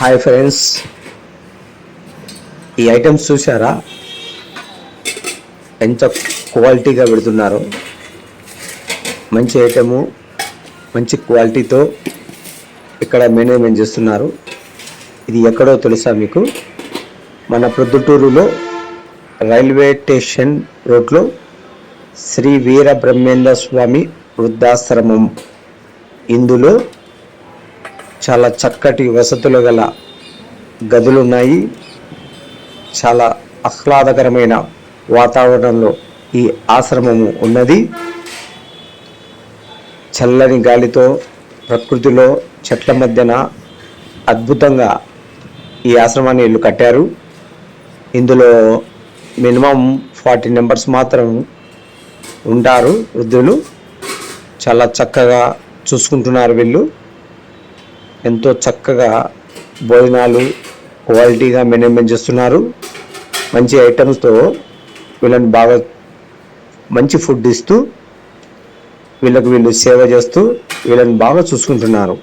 Hi friends. ఈ items చూసారా ఎంత క్వాలిటీగా పెడుతున్నారో. మంచి ఐటము మంచి క్వాలిటీతో ఇక్కడ మేనేజ్మెంట్ చేస్తున్నారు? ఇది ఎక్కడో తెలుసా మీకు? మన ప్రొద్దుటూరులో రైల్వే స్టేషన్ రోడ్లో శ్రీ వీర బ్రహ్మేంద్ర స్వామి వృద్ధాశ్రమం. ఇందులో చాలా చక్కటి వసతులు గల గదులు ఉన్నాయి చాలా ఆహ్లాదకరమైన వాతావరణంలో ఈ ఆశ్రమము ఉన్నది. చల్లని గాలితో ప్రకృతిలో చెట్ల మధ్యన అద్భుతంగా ఈ ఆశ్రమాన్ని ఇల్లు కట్టారు. ఇందులో మినిమం ఫార్టీ మెంబర్స్ మాత్రం ఉంటారు వృద్ధులు. చాలా చక్కగా చూసుకుంటున్నారు వీళ్ళు. ఎంతో చక్కగా భోజనాలు క్వాలిటీగా మేనేజ్మెంట్ చేస్తున్నారు. మంచి ఐటమ్స్తో వీళ్ళని బాగా మంచి ఫుడ్ ఇస్తూ వీళ్ళకు వీళ్ళు సేవ చేస్తూ వీళ్ళని బాగా చూసుకుంటున్నారు.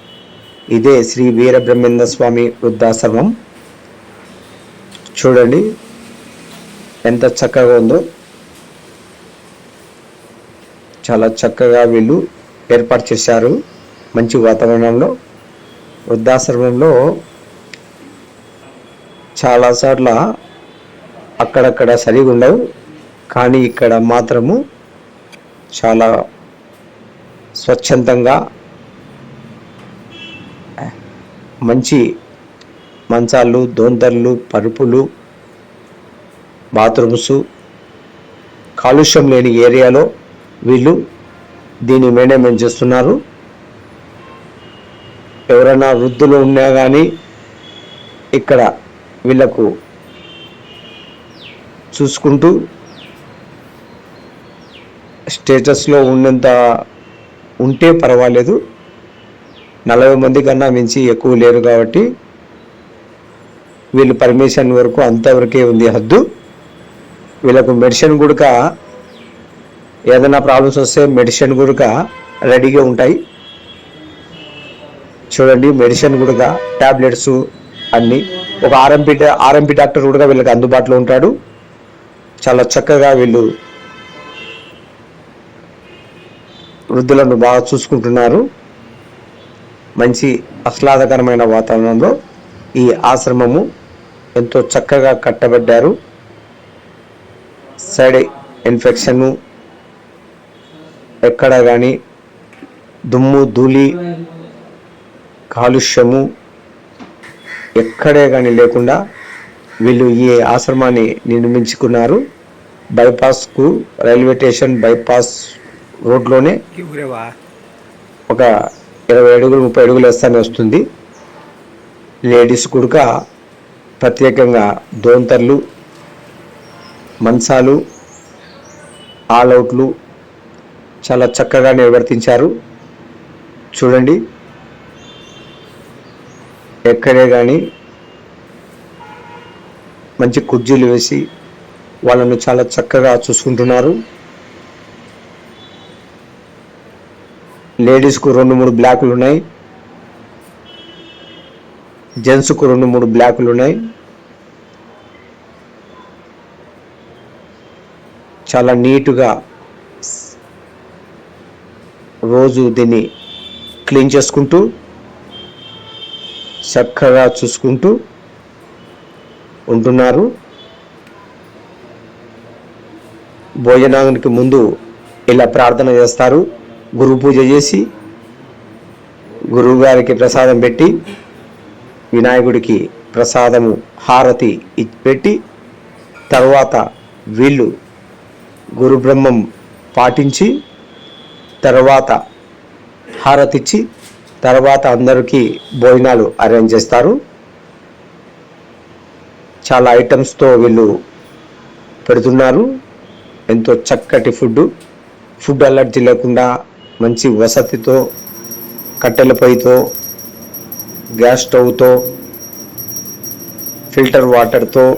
ఇదే శ్రీ వీరబ్రహ్మేంద్ర స్వామి వృద్ధాశ్రమం. చూడండి ఎంత చక్కగా ఉందో. చాలా చక్కగా వీళ్ళు ఏర్పాటు చేశారు. మంచి వాతావరణంలో. వృద్ధాశ్రమంలో చాలాసార్లు అక్కడక్కడ సరిగా ఉండవు కానీ ఇక్కడ మాత్రము చాలా స్వచ్ఛందంగా మంచి మంచాలు దోంతర్లు పరుపులు బాత్రూమ్స్ కాలుష్యం లేని ఏరియాలో వీళ్ళు దీన్ని మేనేజ్మెంట్ చేస్తున్నారు. ఎవరైనా వృద్ధులు ఉన్నా కానీ ఇక్కడ వీళ్ళకు చూసుకుంటూ స్టేటస్లో ఉన్నంత ఉంటే పర్వాలేదు. నలభై మంది కన్నా మించి ఎక్కువ లేరు కాబట్టి వీళ్ళు పర్మిషన్ వరకు అంతవరకే ఉంది హద్దు. వీళ్ళకు మెడిసిన్ గుడక ఏదైనా ప్రాబ్లమ్స్ వస్తే మెడిసిన్ గుడక రెడీగా ఉంటాయి. చూడండి మెడిసిన్ కూడా టాబ్లెట్స్ అన్నీ. ఒక ఆర్ఎంపీ ఆర్ఎంపీ డాక్టర్ కూడా వీళ్ళకి అందుబాటులో ఉంటాడు. చాలా చక్కగా వీళ్ళు వృద్ధులను బాగా చూసుకుంటున్నారు. మంచి ఆహ్లాదకరమైన వాతావరణంలో ఈ ఆశ్రమము ఎంతో చక్కగా కట్టబడ్డారు. సైడ్ ఇన్ఫెక్షను ఎక్కడ కానీ దుమ్ము ధూళి కాలుష్యము ఎక్కడే కానీ లేకుండా వీళ్ళు ఈ ఆశ్రమాన్ని నిర్మించుకున్నారు. బైపాస్కు రైల్వే స్టేషన్ బైపాస్ రోడ్లోనే ఒక ఇరవై అడుగులు ముప్పై అడుగులు వేస్తానే వస్తుంది. లేడీస్ కూడా ప్రత్యేకంగా దోంతర్లు మంచాలు ఆల్అవుట్లు చాలా చక్కగా నిర్వర్తించారు. చూడండి. ఎక్కడే కానీ మంచి కుర్చీలు వేసి వాళ్ళను చాలా చక్కగా చూసుకుంటున్నారు. లేడీస్కు రెండు మూడు బ్లాకులు ఉన్నాయి. జెంట్స్కు రెండు మూడు బ్లాకులు ఉన్నాయి. చాలా నీటుగా రోజు దీన్ని క్లీన్ చేసుకుంటూ చక్కగా చూసుకుంటూ ఉంటున్నారు. భోజనానికి ముందు ఇలా ప్రార్థన చేస్తారు. గురు పూజ చేసి గురువు గారికి ప్రసాదం పెట్టి వినాయకుడికి ప్రసాదము హారతి పెట్టి తర్వాత వీళ్ళు గురు బ్రహ్మం పాటించి తర్వాత హారతిచ్చి తర్వాత అందరికీ భోజనాలు అరేంజ్ చేస్తారు. చాలా ఐటమ్స్తో వీళ్ళు పెడుతున్నారు. ఎంతో చక్కటి ఫుడ్ ఫుడ్ అలర్జీ లేకుండా మంచి వసతితో కట్టెల పొయ్యితో గ్యాస్ స్టవ్తో ఫిల్టర్ వాటర్తో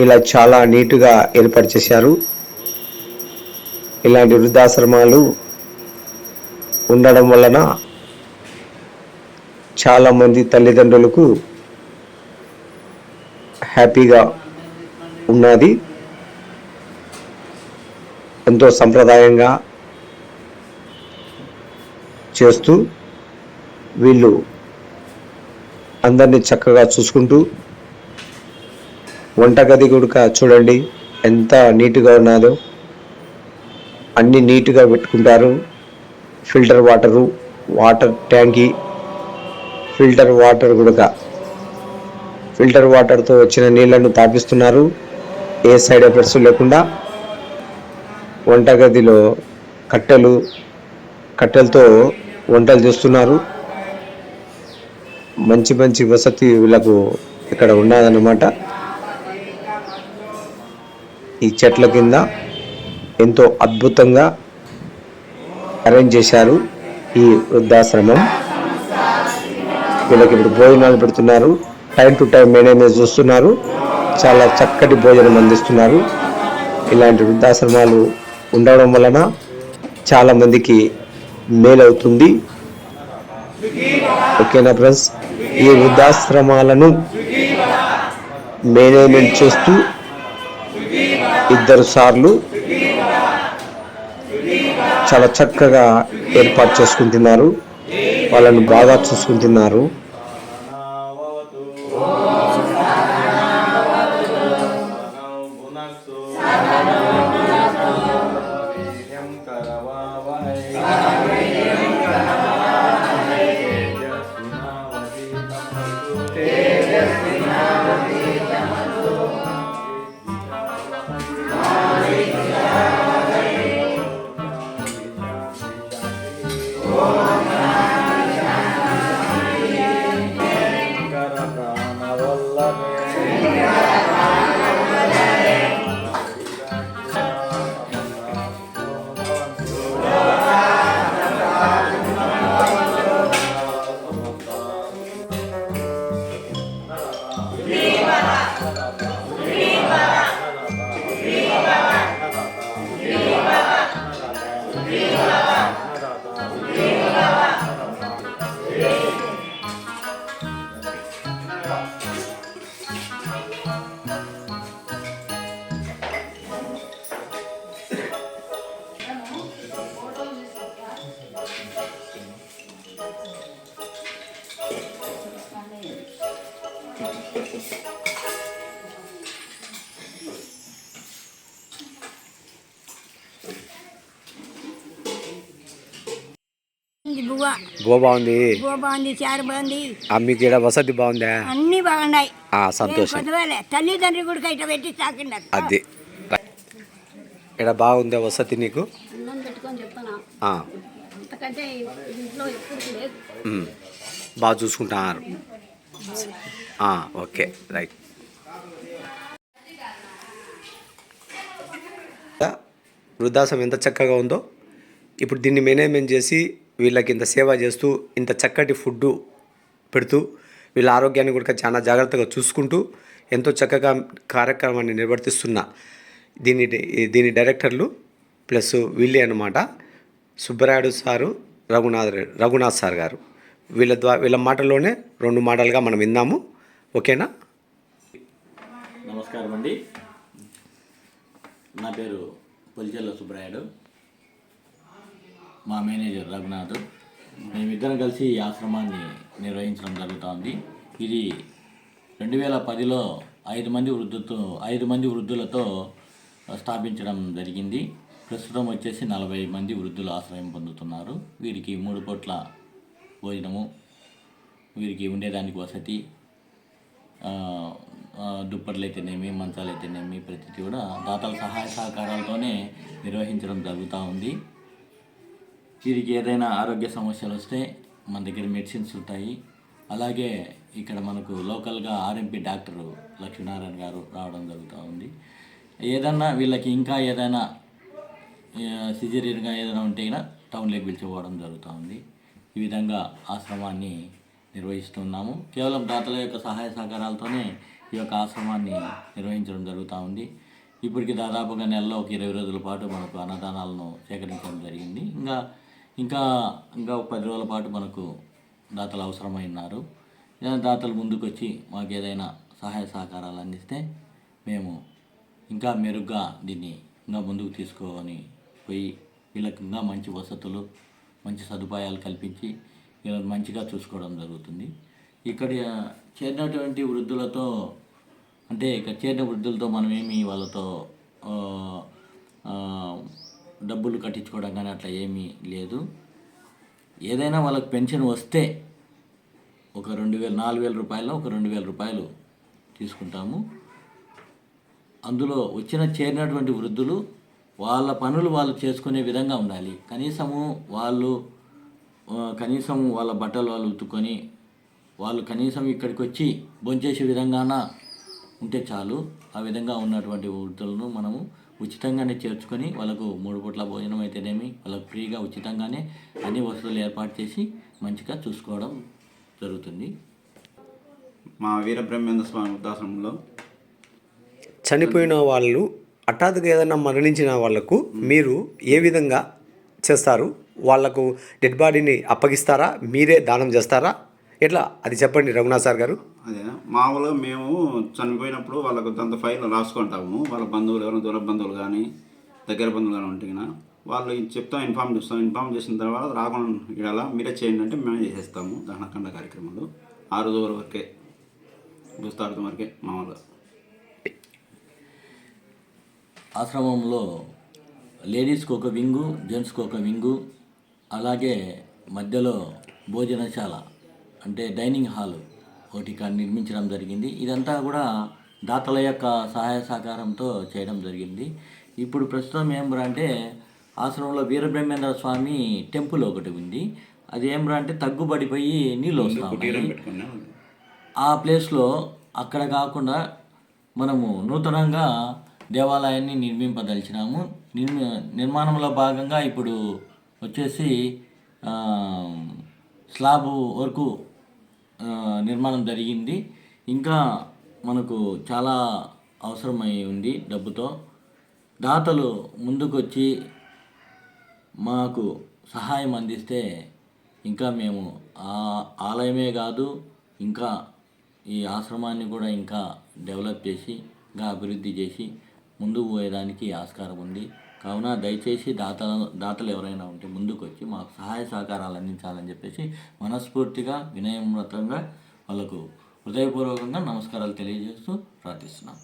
ఇలా చాలా నీట్గా ఏర్పాటు చేశారు. ఇలాంటి వృద్ధాశ్రమాలు ఉండడం వలన చాలామంది తల్లిదండ్రులకు హ్యాపీగా ఉన్నది. ఎంతో సంప్రదాయంగా చేస్తూ వీళ్ళు అందరినీ చక్కగా చూసుకుంటూ వంటగది కూడా చూడండి ఎంత నీట్గా ఉన్నదో. అన్నీ నీట్గా పెట్టుకుంటారు. ఫిల్టర్ వాటరు వాటర్ ట్యాంకీ ఫిల్టర్ వాటర్ కూడా ఫిల్టర్ వాటర్తో వచ్చిన నీళ్ళను తాపిస్తున్నారు. ఏ సైడ్ ఎఫెక్ట్స్ లేకుండా వంటగదిలో కట్టెలు కట్టెలతో వంటలు చేస్తున్నారు. మంచి మంచి వసతి వీళ్ళకు ఇక్కడ ఉన్నదన్నమాట. ఈ చెట్ల కింద ఎంతో అద్భుతంగా అరేంజ్ చేశారు ఈ వృద్ధాశ్రమం. వీళ్ళకి ఇప్పుడు భోజనాలు పెడుతున్నారు. టైం టు టైం మేనేజ్ చూస్తున్నారు చాలా చక్కటి భోజనం అందిస్తున్నారు. ఇలాంటి వృద్ధాశ్రమాలు ఉండడం వలన చాలా మందికి మేలవుతుంది. ఓకేనా ఫ్రెండ్స్ ఈ వృద్ధాశ్రమాలను మేనేజ్మెంట్ చేస్తూ ఇద్దరు సార్లు చాలా చక్కగా ఏర్పాటు చేసుకుంటున్నారు. వాళ్ళని బాగా చూసుకుంటున్నారు. బో బాగుంది. బువ్వ బాగుంది చారు బాగుంది. ఆ మీకు ఇక్కడ వసతి బాగుందా? అన్ని బాగున్నాయి. ఆ సంతోషం. పొద్దుగాలే తల్లిదండ్రి కూడా ఇట్లా పెట్టి తాకిండారు అది. ఇక్కడ బాగుందా వసతి నీకు. బాగా చూసుకుంటున్నారు. ఆ, ఓకే రైట్. వృద్ధాశ్రమం ఎంత చక్కగా ఉందో. ఇప్పుడు దీన్ని మేనేజ్మెంట్ చేసి వీళ్ళకి ఇంత సేవ చేస్తూ ఇంత చక్కటి ఫుడ్ పెడుతూ వీళ్ళ ఆరోగ్యాన్ని కూడా చాలా జాగ్రత్తగా చూసుకుంటూ ఎంతో చక్కగా కార్యక్రమాన్ని నిర్వర్తిస్తున్న దీని దీని డైరెక్టర్లు ప్లస్ వీళ్ళే అనమాట సుబ్బరాయుడు సారు రఘునాథ్ రఘునాథ్ సార్ గారు. వీళ్ళ ద్వారా వీళ్ళ మాటల్లోనే రెండు మాటలుగా మనం విందాము. ఓకేనా? నమస్కారం అండి నా పేరు పొలిచెల్ల సుబ్బరాయుడు. మా మేనేజర్ రఘునాథ్. మేమిద్దరం కలిసి ఈ ఆశ్రమాన్ని నిర్వహించడం జరుగుతోంది. ఇది రెండు వేల పదిలో ఐదు మంది వృద్ధులతో ఐదు మంది వృద్ధులతో స్థాపించడం జరిగింది. ప్రస్తుతం వచ్చేసి నలభై మంది వృద్ధులు ఆశ్రయం పొందుతున్నారు. వీరికి మూడు పూట్ల భోజనము వీరికి ఉండేదానికి వసతి దుప్పట్లు అయితేనేమి మంచాలు అయితేనేమి ప్రతిదీ కూడా దాతల సహాయ సహకారాలతోనే నిర్వహించడం జరుగుతూ ఉంది. వీరికి ఏదైనా ఆరోగ్య సమస్యలు వస్తే మన దగ్గర మెడిసిన్స్ ఉంటాయి. అలాగే ఇక్కడ మనకు లోకల్గా ఆర్ఎంపీ డాక్టర్ లక్ష్మీనారాయణ గారు రావడం జరుగుతూ ఉంది. ఏదన్నా వీళ్ళకి ఇంకా ఏదైనా సిజరీన్గా ఏదైనా ఉంటే అయినా టౌన్లోకి పిలిచిపోవడం జరుగుతూ ఉంది. ఈ విధంగా ఆశ్రమాన్ని నిర్వహిస్తున్నాము. కేవలం దాతల యొక్క సహాయ సహకారాలతోనే ఈ యొక్క ఆశ్రమాన్ని నిర్వహించడం జరుగుతూ ఉంది. ఇప్పటికి దాదాపుగా నెలలో ఒక ఇరవై రోజుల పాటు మనకు అన్నదానాలను సేకరించడం జరిగింది. ఇంకా ఇంకా ఇంకా పది రోజుల పాటు మనకు దాతలు అవసరమైనారు. ఏదైనా దాతలు ముందుకు వచ్చి మాకు ఏదైనా సహాయ సహకారాలు అందిస్తే మేము ఇంకా మెరుగ్గా దీన్ని ఇంకా ముందుకు తీసుకొని పోయి వీళ్ళకి ఇంకా మంచి వసతులు మంచి సదుపాయాలు కల్పించి వీళ్ళని మంచిగా చూసుకోవడం జరుగుతుంది. ఇక్కడ చేరినటువంటి వృద్ధులతో అంటే ఇక్కడ చేరిన వృద్ధులతో మనం ఏమి వాళ్ళతో డబ్బులు కట్టించుకోవడం కానీ అట్లా ఏమీ లేదు. ఏదైనా వాళ్ళకి పెన్షన్ వస్తే ఒక రెండు వేలు నాలుగు వేల రూపాయలు ఒక రెండు వేల రూపాయలు తీసుకుంటాము. అందులో వచ్చిన చేరినటువంటి వృద్ధులు వాళ్ళ పనులు వాళ్ళు చేసుకునే విధంగా ఉండాలి. కనీసము వాళ్ళు కనీసం వాళ్ళ బట్టలు వాళ్ళు ఉతుక్కొని వాళ్ళు కనీసం ఇక్కడికి వచ్చి భోంచేసే విధంగాన ఉంటే చాలు. ఆ విధంగా ఉన్నటువంటి వృద్ధులను మనము ఉచితంగానే చేర్చుకొని వాళ్ళకు మూడు పూట్ల భోజనం అయితేనేమి వాళ్ళకు ఫ్రీగా ఉచితంగానే అన్ని వసతులు ఏర్పాటు చేసి మంచిగా చూసుకోవడం జరుగుతుంది. మా వీరబ్రహ్మేంద్ర స్వామి వృద్ధాశ్రమంలో చనిపోయిన వాళ్ళు హఠాత్తుగా ఏదైనా మరణించిన వాళ్ళకు మీరు ఏ విధంగా చేస్తారు? వాళ్ళకు డెడ్ బాడీని అప్పగిస్తారా? మీరే దానం చేస్తారా? ఎట్లా? అది చెప్పండి రఘునాథ్ సార్ గారు. అదే మామూలుగా మేము చనిపోయినప్పుడు వాళ్ళకు కొంత ఫైల్ రాసుకుంటాము. వాళ్ళ బంధువులు ఎవరైనా దూర బంధువులు కానీ దగ్గర బంధువులు కానీ ఉంటే గిన వాళ్ళు చెప్తాం ఇన్ఫామ్ చేస్తాం. ఇన్ఫామ్ చేసిన తర్వాత రాకుండా ఇడాల మీరే చేయండి అంటే మేమే చేసేస్తాము దహనకండ కార్యక్రమాలు. ఆ రోజు వరకే దుస్తార్థం వరకే మామూలుగా ఆశ్రమంలో లేడీస్కి ఒక వింగు జెంట్స్కి ఒక వింగు అలాగే మధ్యలో భోజనశాల. అంటే డైనింగ్ హాల్ ఒకటి ఇక్కడ నిర్మించడం జరిగింది. ఇదంతా కూడా దాతల యొక్క సహాయ సహకారంతో చేయడం జరిగింది. ఇప్పుడు ప్రస్తుతం ఏం అంటే ఆశ్రమంలో వీరబ్రహ్మేంద్ర స్వామి టెంపుల్ ఒకటి ఉంది. అది ఏం అంటే తగ్గుబడిపోయి నీళ్ళు వస్తా ఆ ప్లేస్లో అక్కడ కాకుండా మనము నూతనంగా దేవాలయాన్ని నిర్మింపదలిచినాము. నిర్మి నిర్మాణంలో భాగంగా ఇప్పుడు వచ్చేసి స్లాబ్ వరకు నిర్మాణం జరిగింది. ఇంకా మనకు చాలా అవసరమై ఉంది డబ్బుతో. దాతలు ముందుకొచ్చి మాకు సహాయం అందిస్తే ఇంకా మేము ఆ ఆలయమే కాదు ఇంకా ఈ ఆశ్రమాన్ని కూడా ఇంకా డెవలప్ చేసి ఇంకా అభివృద్ధి చేసి ముందుకు పోయేదానికి ఆస్కారం ఉంది. కావున దయచేసి దాత దాతలు ఎవరైనా ఉంటే ముందుకు వచ్చి మాకు సహాయ సహకారాలు అందించాలని చెప్పేసి మనస్ఫూర్తిగా వినయమ్రతంగా వాళ్ళకు హృదయపూర్వకంగా నమస్కారాలు తెలియజేస్తూ ప్రార్థిస్తున్నాం.